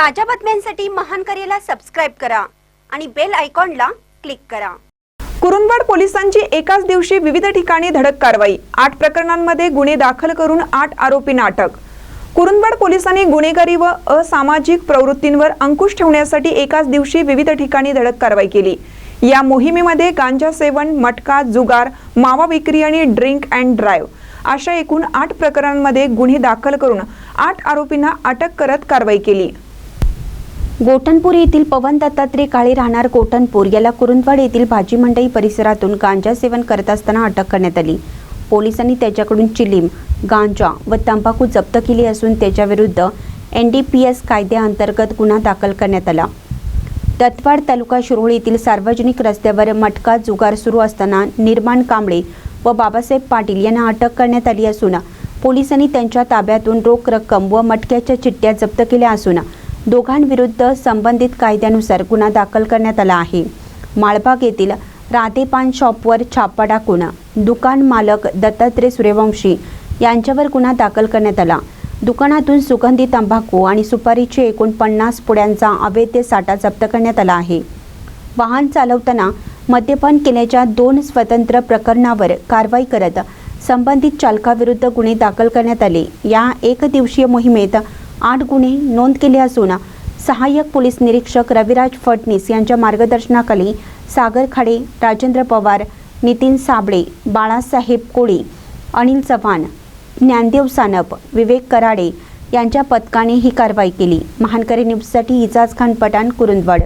ताज्या बातम्यांसाठी महान करेला सबस्क्राईब करा आणि बेल आयकॉनला क्लिक करा. कुरुंदवाड पोलिसांची एकाच दिवशी विविध ठिकाणी धडक कारवाई. आठ प्रकरणांमध्ये गुन्हे दाखल करून आठ आरोपींना अटक कुरुंदवाड पोलिसांनी गुन्हेगारी व असामाजिक प्रवृत्तींवर अंकुश ठेवण्यासाठी एकाच दिवशी विविध ठिकाणी धडक कारवाई केली. या मोहिमेमध्ये गांजा सेवन मटका जुगार मावा विक्री आणि ड्रिंक अँड ड्राईव्ह अशा एकूण आठ प्रकरणांमध्ये गुन्हे दाखल करून आठ आरोपींना अटक करत कारवाई केली. गोटनपूर येथील पवन दत्तात्रय काळे राहणार गोटनपूर. याला कुरुंदवाड येथील भाजी मंडई परिसरातून गांजा सेवन करत असताना अटक करण्यात आली. पोलिसांनी त्याच्याकडून चिलीम गांजा व तंबाखू जप्त केली असून त्याच्याविरुद्ध एन डी पी एस कायद्याअंतर्गत गुन्हा दाखल करण्यात आला. दत्तवाड तालुका शिरोळ येथील सार्वजनिक रस्त्यावर मटका जुगार सुरू असताना निर्माण कांबळे व बाबासाहेब पाटील यांना अटक करण्यात आली असून पोलिसांनी त्यांच्या ताब्यातून रोख रक्कम व मटक्याच्या चिठ्ठ्या जप्त केल्या असून दोघांविरुद्ध संबंधित कायद्यानुसार गुन्हा दाखल करण्यात आला आहे. माळबाग येथील राधे पान शॉपवर छापा टाकून दुकान मालक दत्तात्रय सूर्यवंशी यांच्यावर गुन्हा दाखल करण्यात आला. दुकानातून सुगंधी तंबाखू आणि सुपारीचे एकूण पन्नास पुड्यांचा अवैध साठा जप्त करण्यात आला आहे. वाहन चालवताना मद्यपान केल्याच्या दोन स्वतंत्र प्रकरणावर कारवाई करत संबंधित चालकाविरुद्ध गुन्हे दाखल करण्यात आले. या एक दिवसीय मोहिमेत आठ गुन्हे नोंद केले असून सहाय्यक पोलीस निरीक्षक रविराज फडणीस यांच्या मार्गदर्शनाखाली सागर खाडे राजेंद्र पवार नितीन साबळे बाळासाहेब कोळी अनिल चव्हाण ज्ञानदेव सानप विवेक कराडे यांच्या पथकाने ही कारवाई केली. महानकरी न्यूजसाठी इजाज खान पठाण कुरुंदवाड.